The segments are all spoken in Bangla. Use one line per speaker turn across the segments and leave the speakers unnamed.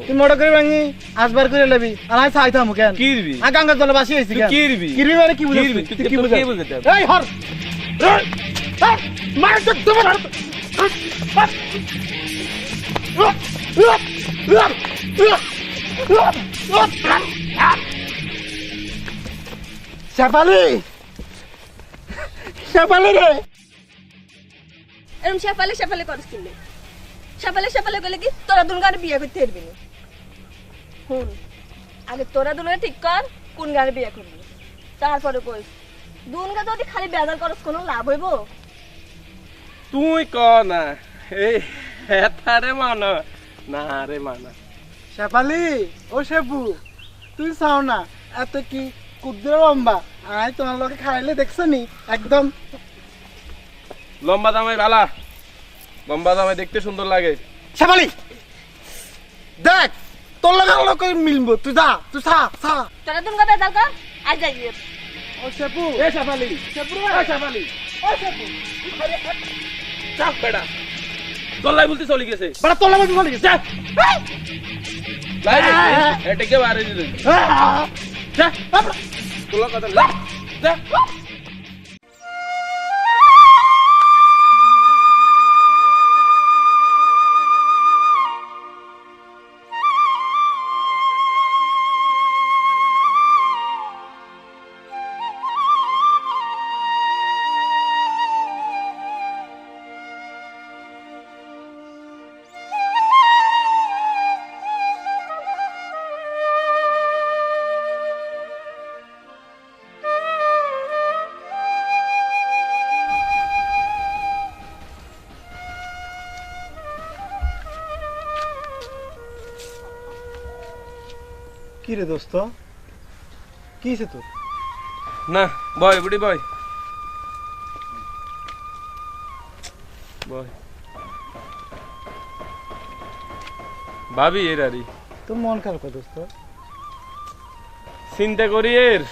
তুই মোটা করে ভাঙি আসবার করে লেবি আর আমি চাইতাম কেন
কি দিবি
আর গঙ্গার জলে বাসি হয়েছি কেন
কি দিবি?
কিরবি মানে কি
কি
তুই কি
তুই কি বুঝাতে
এই হর মার তো তোমার হাত। শেফালি শেফালি রে
এরকম শেফালে শেফালে করস শেফালে শেফালে করলে কি তোরা দুন গানে বিয়ে করতে পারবি না। হুম। আগে তোরা দুনে ঠিক কর কোন গানে বিয়ে করবি। তারপরে কই দুন গা যদি খালি বেজার করস কোনো লাভ হইব?
তুই ক না এই হেতারে মানা না রে মানা।
শেফালি ও শেফু তুই চাও না এত কি ক্ষুদ্র লম্বা? আয় তোমার লোকে খাইলে দেখছ নি একদম।
লম্বা দামে বালা। লম্বা দামে দেখতে সুন্দর লাগে।
শেফালি দেখ তোর লগে লগে মিলবো। তুই যা তুই চা চা
তোরা দুন গা বেজার কর আজ যাই
ও শেফু।
এ শাফালি
শেফু
এ শাফালি।
ও শেফু।
চাপ বেটা। গল্লাই বলতে চলে গেছে।
বড় তোর লগে চলে গেছে।
লাই এটাকে বারে দিল।
যা
তোলা কথা লা যা
কি রে দোস্ত? কি হয়েছে তোর?
না বয় বুড়ি বয়। বয়। ভাবি এর আরি
তোর মন খারাপ দোস্ত।
চিন্তা করি এর।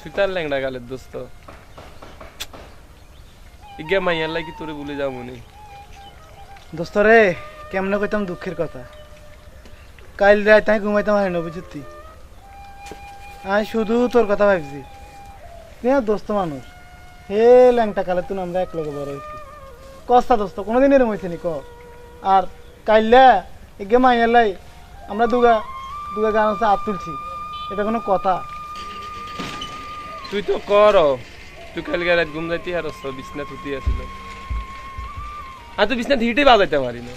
সুতার ল্যাংড়া গালের দোস্ত। ইগে মাইয়ার লাগি তোরে ভুলে যাও মনে
দোস্ত রে কেমনে কইতাম দুঃখের কথা? কাল রাত আমি ঘুমাইতে হয় না বুঝতি আমি শুধু তোর কথা ভাবছি। আর দোস্ত মানুষ, হে ল্যাংটা কালে তুই আমরা এক লগে বড় হয়েছি কস্তা দোস্ত, কোনোদিন এরম হয়েছে নি, ক? আর কাইল্লা এগে মাইয়ালাই আমরা দুগা দুগা গান হচ্ছে তুলছি। এটা কোনো কথা?
তুই তো কর, তুই কালকে রাত ঘুম যাইতে আর বিছনা থুতি আসিল আর তুই বিছনা হিটে বাজাইতে পারি না।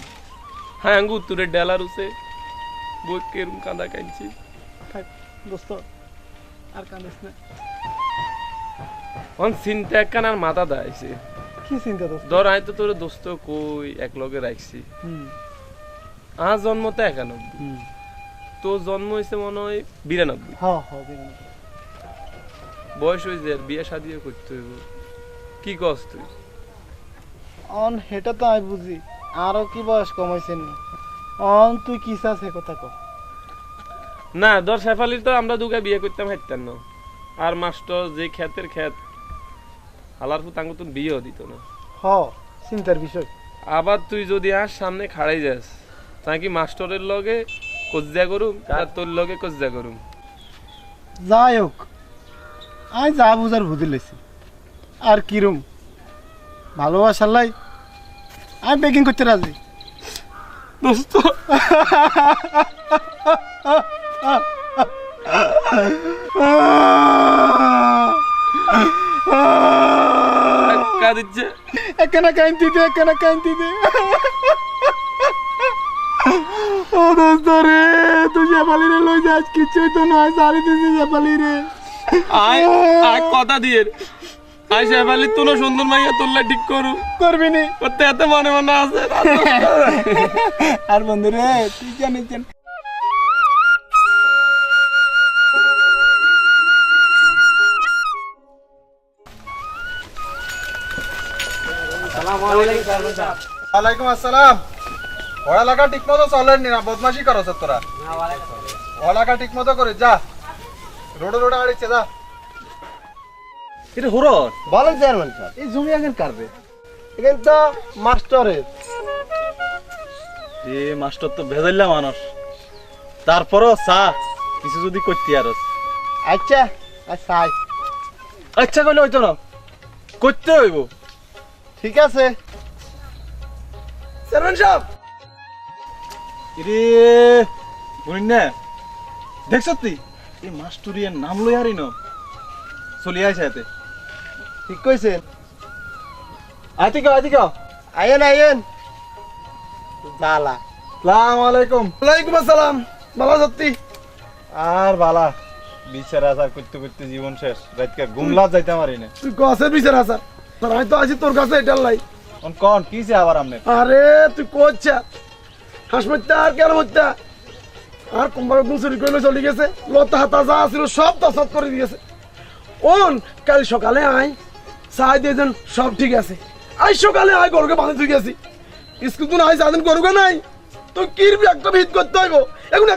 হ্যাঁ আঙ্গু উত্তরের ডেলার উসে। বই কেরম কাঁদা কাঁদছি?
থাক দোস্ত আর কান্দিস না।
অন চিন্তা একখান আর মাথা দাইছে
কি চিন্তা দোস্ত?
ধর তো তোর দোস্ত কই এক লগে রাখছি জন্ম তো একানব্বই। তোর জন্ম হয়েছে মনে হয় বিরানব্বই। বয়স হয়েছে আর বিয়ে শাদিও করতে হইব। কি কস তুই?
অন হেটা তো আমি বুঝি। আরও কি বয়স কমাইছে নি অন তুই কি চাস সে কথা কর
না ধর শেফালির তো আমরা দুগা বিয়ে করতাম হাইতাম না। আর মাস্টার যে খ্যাতের খ্যাত হালার ফুত আঙ্গু তো বিয়েও দিত না।
হ চিন্তার বিষয়।
আবার তুই যদি আর সামনে খাড়াই যাস তা কি মাস্টারের লগে কজ্জা করুম আর তোর লগে কজ্জা করুম?
যাই হোক আমি যা বুঝার বুঝি লেছি আর কিরম? ভালোবাসার লাই আমি বেকিং করতে রাজি।
দোস্ত। কাঁদিচ্ছে
এখানে কান্তি দে এখানে কান্তি দে ও দোস্ত রে তুই জাপালি রে লই যাস কিছুই তো নয় সারি দিছি জাপালি রে।
আয় আয় কথা দিয়ে। আয় শেফালি তোর সুন্দর মাইয়া তোরলা ঠিক করু।
করবি নি।
করতে এত মনে মনে আছে।
আর বন্ধু রে তুই জানিস জান
ওয়ালাইকুম আসসালাম। পড়ালেখা ঠিক মতো চলেন না বদমাশি করো তোরা পড়ালেখা ঠিক মতো করে যা। রোডে রোডে আড়িচ্ছে যা।
এটা হুরন
বলেন চেয়ারম্যান স্যার
এই জমি এখন
এখানে তো মাস্টারের
এ মাস্টার তো ভেজাইলা মানুষ। তারপরও চা কিছু যদি করতে আর।
আচ্ছা আচ্ছা
আচ্ছা। কইলে হইতো না। করতে হইব।
ঠিক আছে।
চেয়ারম্যান সাহেব!
রে বুঝিন না। দেখছ তুই এই মাস্টুরিয়ার নাম লই হারি ন। চলি আইছে এতে
ঠিক কইছেন?
আইতে কে আইতে কে
আইন আইন বালা।
সালাম আলাইকুম।
ওয়ালাইকুম আসসালাম। সত্যি?
আর বালা বিচার আচার করতে করতে জীবন শেষ। রাতকে গুমলা যাইতে পারি না
তুই কসের বিচার আসার তোর আমি তো আছি তোর কাছে এটার লাই।
কোন কোন কি যে আবার আমনে?
আরে তুই কোচ্ছা হাঁস আর কেন আর কোম্পানি গুণ চুরি করে চলে গেছে? লতা হাতা যা ছিল সব তসাত করে দিয়েছে। ওন কাল সকালে আয়। চাই দিয়েছেন, সব ঠিক আছে। আজ সকালে আয় গরুকে বাঁধে তুই গেছি স্কুল তো আয় যাদিন গরুকে নাই। তো কিরবি একটা ভিত করতে হইব এখন